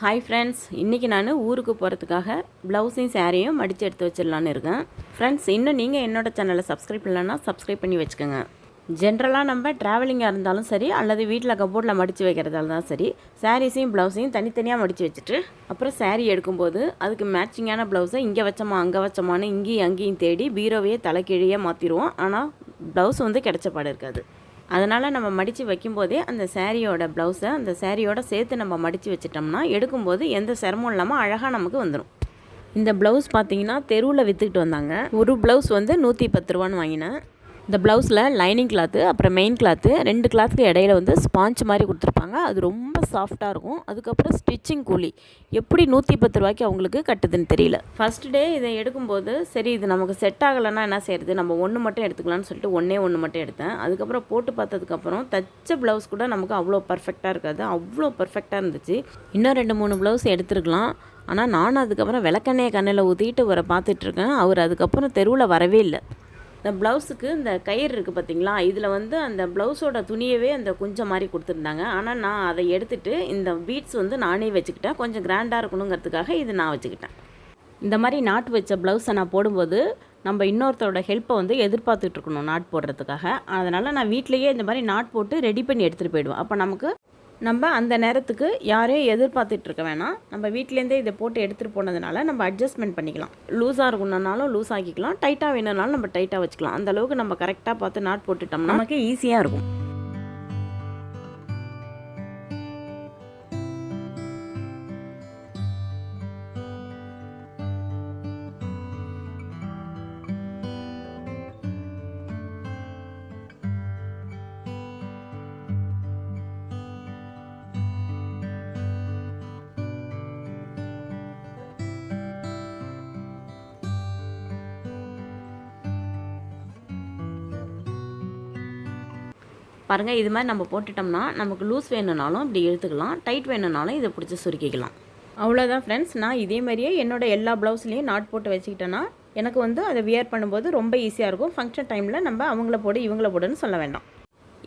Hi friends இன்றைக்கி நான் ஊருக்கு போகிறதுக்காக ப்ளவுஸையும் சேரீயும் மடித்து எடுத்து வச்சிடலான்னு இருக்கேன். ஃப்ரெண்ட்ஸ் இன்னும் நீங்கள் என்னோட சேனலை சப்ஸ்கிரைப் பண்ணலன்னா சப்ஸ்கிரைப் பண்ணி வச்சுக்கோங்க. ஜென்ரலாக நம்ம ட்ராவலிங்காக இருந்தாலும் சரி அல்லது வீட்டில் கபோர்டில் மடித்து வைக்கிறதால தான் சரி சாரீஸையும் ப்ளவுஸையும் தனித்தனியாக மடித்து வச்சுட்டு அப்புறம் saree எடுக்கும்போது அதுக்கு மேட்சிங்கான ப்ளவுஸை இங்கே வச்சோமா அங்கே வச்சோமான்னு இங்கேயும் அங்கேயும் தேடி பீரோவையே தலைக்கீழியே மாற்றிடுவோம் ஆனால் ப்ளவுஸ் வந்து கிடைச்ச பாடு இருக்காது. அதனால் நம்ம மடித்து வைக்கும்போதே அந்த சேரீயோட ப்ளவுஸை அந்த சேரீயோட சேர்த்து நம்ம மடித்து வச்சிட்டோம்னா எடுக்கும்போது எந்த சிரமம் இல்லாமல் அழகாக நமக்கு வந்துடும் இந்த ப்ளவுஸ் பார்த்தீங்கன்னா தெருவில் விற்றுக்கிட்டு வந்தாங்க. ஒரு ப்ளவுஸ் வந்து நூற்றி பத்து ரூபான்னு வாங்கினேன். இந்த ப்ளவுஸில் லைனிங் கிளாத்து அப்புறம் மெயின் கிளாத்து ரெண்டு கிளாத்துக்கு இடையில வந்து ஸ்பாஞ்ச் மாதிரி கொடுத்துருப்பாங்க. அது ரொம்ப சாஃப்டாக இருக்கும். அதுக்கப்புறம் ஸ்டிச்சிங் கூலி. எப்படி நூற்றி பத்து ரூபாய்க்கு அவங்களுக்கு கட்டுதுன்னு தெரியல. ஃபர்ஸ்ட் டே இதை எடுக்கும்போது சரி இது நமக்கு செட் ஆகலைன்னா என்ன செய்யறது? நம்ம ஒன்று மட்டும் எடுத்துக்கலாம்னு சொல்லிட்டு ஒன்றே ஒன்று மட்டும் எடுத்தேன். அதுக்கப்புறம் போட்டு பார்த்ததுக்கப்புறம் தச்ச ப்ளவுஸ் கூட நமக்கு அவ்வளோ பர்ஃபெக்டாக இருக்காது. அவ்வளோ பர்ஃபெக்டாக இருந்துச்சு. இன்னும் ரெண்டு மூணு ப்ளவுஸ் எடுத்துருக்கலாம். ஆனால் நானும் அதுக்கப்புறம் விளக்கெண்ணெயை கண்ணில் ஊற்றிட்டு வர பார்த்துட்ருக்கேன் அவர் அதுக்கப்புறம் தெருவில் வரவே இல்லை. இந்த ப்ளவுஸுக்கு இந்த கயிறு இருக்குது பார்த்தீங்களா? இதில் வந்து அந்த ப்ளவுஸோட துணியவே அந்த குஞ்சம் மாதிரி கொடுத்துருந்தாங்க. ஆனால் நான் அதை எடுத்துட்டு இந்த பீட்ஸ் வந்து நானே வச்சுக்கிட்டேன். கொஞ்சம் கிராண்டாக இருக்கணுங்கிறதுக்காக இது நான் வச்சுக்கிட்டேன். இந்த மாதிரி நாட்டு வச்ச ப்ளவுஸை நான் போடும்போது நம்ம இன்னொருத்தரோட ஹெல்ப்பை வந்து எதிர்பார்த்துட்டு இருக்கணும் நாட் போடுறதுக்காக. அதனால் நான் வீட்லேயே இந்த மாதிரி நாட் போட்டு ரெடி பண்ணி எடுத்துகிட்டு போயிடுவேன். அப்போ நமக்கு நம்ம அந்த நேரத்துக்கு யாரையும் எதிர்பார்த்துட்டு இருக்க வேணாம். நம்ம வீட்டிலேருந்தே இதை போட்டு எடுத்துகிட்டு போனதுனால நம்ம அட்ஜஸ்ட்மெண்ட் பண்ணிக்கலாம். லூஸாக இருக்கணும்னாலும் லூஸ் ஆக்கிக்கலாம். டைட்டாக வேணும்னாலும் நம்ம டைட்டாக வச்சுக்கலாம். அந்தளவுக்கு நம்ம கரெக்டாக பார்த்து நாட் போட்டுட்டோம்னா நமக்கு ஈஸியாக இருக்கும். பாருங்கள் இது மாதிரி நம்ம போட்டுட்டோம்னா நமக்கு லூஸ் வேணும்னாலும் இப்படி எடுத்துக்கலாம் டைட் வேணும்னாலும் இதை பிடிச்சி சுருக்கிக்கலாம். அவ்வளோதான் ஃப்ரெண்ட்ஸ் நான் இதே மாதிரியே என்னோடய எல்லா ப்ளவுஸ்லேயும் நாட் போட்டு வச்சுக்கிட்டேன்னா எனக்கு வந்து அதை வியர் பண்ணும்போது ரொம்ப ஈஸியாக இருக்கும். ஃபங்க்ஷன் டைமில் நம்ம அவங்கள போடு இவங்கள போடுன்னு சொல்ல வேண்டாம்.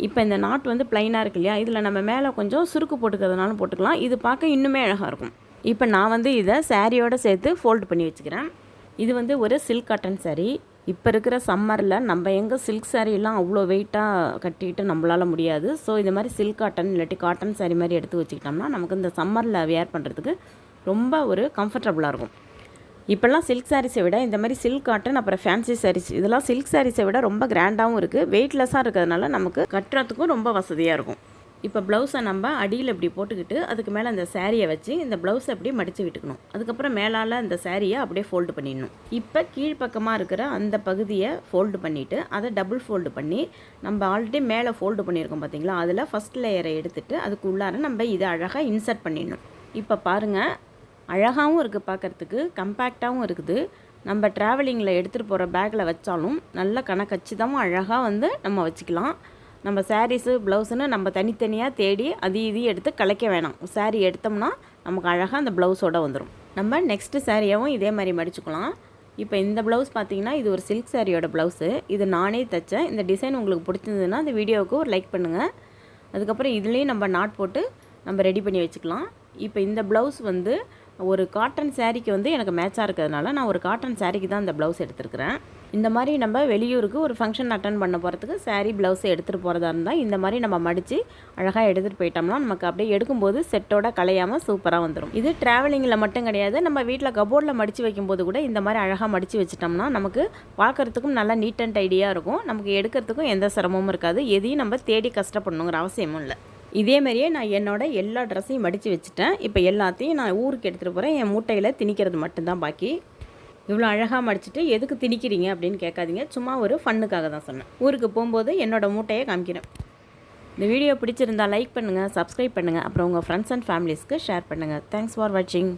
இப்போ இந்த நாட் வந்து ப்ளைனாக இருக்கு இல்லையா? இதில் நம்ம மேலே கொஞ்சம் சுருக்கு போட்டுக்கிறதுனாலும் போட்டுக்கலாம். இது பார்க்க இன்னுமே அழகாக இருக்கும். இப்போ நான் வந்து இதை சேரீயோடு சேர்த்து ஃபோல்டு பண்ணி வச்சுக்கிறேன். இது வந்து ஒரு சில்க் காட்டன் saree. இப்போ இருக்கிற சம்மரில் நம்ம எங்கே சில்க் சாரீலாம் அவ்வளோ வெயிட்டாக கட்டிட்டு நம்மளால் முடியாது. ஸோ இது மாதிரி சில்க் காட்டன் இல்லாட்டி காட்டன் சாரீ மாதிரி எடுத்து வச்சுக்கிட்டோம்னா நமக்கு இந்த சம்மரில் வேர் பண்ணுறதுக்கு ரொம்ப ஒரு கம்ஃபர்டபுளாக இருக்கும். இப்போல்லாம் சில்க் சாரீஸை விட இந்த மாதிரி சில்க் காட்டன் அப்புறம் ஃபேன்சி சாரீஸ் இதெல்லாம் சில்க் சாரீஸை விட ரொம்ப கிராண்டாகவும் இருக்குது வெயிட்லெஸ்ஸாக இருக்கிறதுனால நமக்கு கட்டுறதுக்கும் ரொம்ப வசதியாக இருக்கும். இப்போ ப்ளவுஸை நம்ம அடியில் இப்படி போட்டுக்கிட்டு அதுக்கு மேலே அந்த சேரீயை வச்சு இந்த ப்ளவுஸை அப்படியே மடித்து விட்டுக்கணும். அதுக்கப்புறம் மேலால் அந்த சேரீயை அப்படியே ஃபோல்டு பண்ணிடணும். இப்போ கீழ்ப்பக்கமாக இருக்கிற அந்த பகுதியை ஃபோல்டு பண்ணிவிட்டு அதை டபுள் ஃபோல்டு பண்ணி நம்ம ஆல்ரெடி மேலே ஃபோல்டு பண்ணியிருக்கோம் பார்த்தீங்களா? அதில் ஃபஸ்ட் லேயரை எடுத்துகிட்டு அதுக்கு உள்ளார நம்ம இதை அழகாக இன்சர்ட் பண்ணிடணும். இப்போ பாருங்கள் அழகாகவும் இருக்குது பார்க்குறதுக்கு கம்பேக்டாகவும் இருக்குது. நம்ம ட்ராவலிங்கில் எடுத்துகிட்டு போகிற பேக்கில் வச்சாலும் நல்ல கணக்கச்சிதமாக அழகாக வந்து நம்ம வச்சுக்கலாம். நம்ம சாரீஸு ப்ளவுஸுன்னு நம்ம தனித்தனியாக தேடி அது இதையும் எடுத்து கலைக்க வேணாம். சாரீ எடுத்தோம்னா நமக்கு அழகாக அந்த ப்ளவுஸோட வந்துடும் நம்ம நெக்ஸ்ட்டு சாரியாகவும் இதே மாதிரி மடிச்சுக்கலாம். இப்போ இந்த ப்ளவுஸ் பார்த்தீங்கன்னா இது ஒரு சில்க் சாரியோட ப்ளவுஸு இது நானே தைச்சேன். இந்த டிசைன் உங்களுக்கு பிடிச்சிருந்ததுன்னா இந்த வீடியோவுக்கு ஒரு லைக் பண்ணுங்கள் அதுக்கப்புறம் இதுலேயும் நம்ம நாட் போட்டு நம்ம ரெடி பண்ணி வச்சுக்கலாம். இப்போ இந்த ப்ளவுஸ் வந்து ஒரு காட்டன் சாரீக்கு வந்து எனக்கு மேட்சாக இருக்கிறதுனால நான் ஒரு காட்டன் சாரீக்கு தான் இந்த ப்ளவுஸ் எடுத்துருக்கிறேன். இந்த மாதிரி நம்ம வெளியூருக்கு ஒரு ஃபங்க்ஷன் அட்டன் பண்ண போகிறதுக்கு சாரீ ப்ளவுஸை எடுத்துகிட்டு போகிறதா இருந்தால் இந்த மாதிரி நம்ம மடித்து அழகாக எடுத்துகிட்டு போயிட்டோம்னா நமக்கு அப்படியே எடுக்கும்போது செட்டோட கலையாமல் சூப்பராக வந்துடும் இது ட்ராவலிங்கில் மட்டும் கிடையாது. நம்ம வீட்டில் கபோர்டில் மடித்து வைக்கும்போது கூட இந்த மாதிரி அழகாக மடித்து வச்சிட்டோம்னா நமக்கு பார்க்குறதுக்கும் நல்லா நீட் அண்ட் ஐடியாக இருக்கும். நமக்கு எடுக்கிறதுக்கும் எந்த சிரமமும் இருக்காது. எதையும் நம்ம தேடி கஷ்டப்படணுங்கிற அவசியமும் இல்லை. இதே மாதிரியே நான் என்னோட எல்லா ட்ரெஸ்ஸையும் மடித்து வச்சுட்டேன். இப்போ எல்லாத்தையும் நான் ஊருக்கு எடுத்துகிட்டு போகிறேன் என் மூட்டையில் திணிக்கிறது மட்டும்தான் பாக்கி. இவ்வளோ அழகாக மடிச்சுட்டு எதுக்கு திணிக்கிறீங்க அப்படின்னு கேட்காதீங்க. சும்மா ஒரு ஃபன்னுக்காக தான் சொன்னேன். ஊருக்கு போகும்போது என்னோடய மூட்டையை காமிக்கிறேன். இந்த வீடியோ பிடிச்சிருந்தா லைக் பண்ணுங்கள் சப்ஸ்கிரைப் பண்ணுங்கள் அப்புறம் உங்கள் ஃப்ரெண்ட்ஸ் அண்ட் ஃபேமிலிஸ்க்கு ஷேர் பண்ணுங்கள் தேங்க்ஸ் ஃபார் வாட்சிங்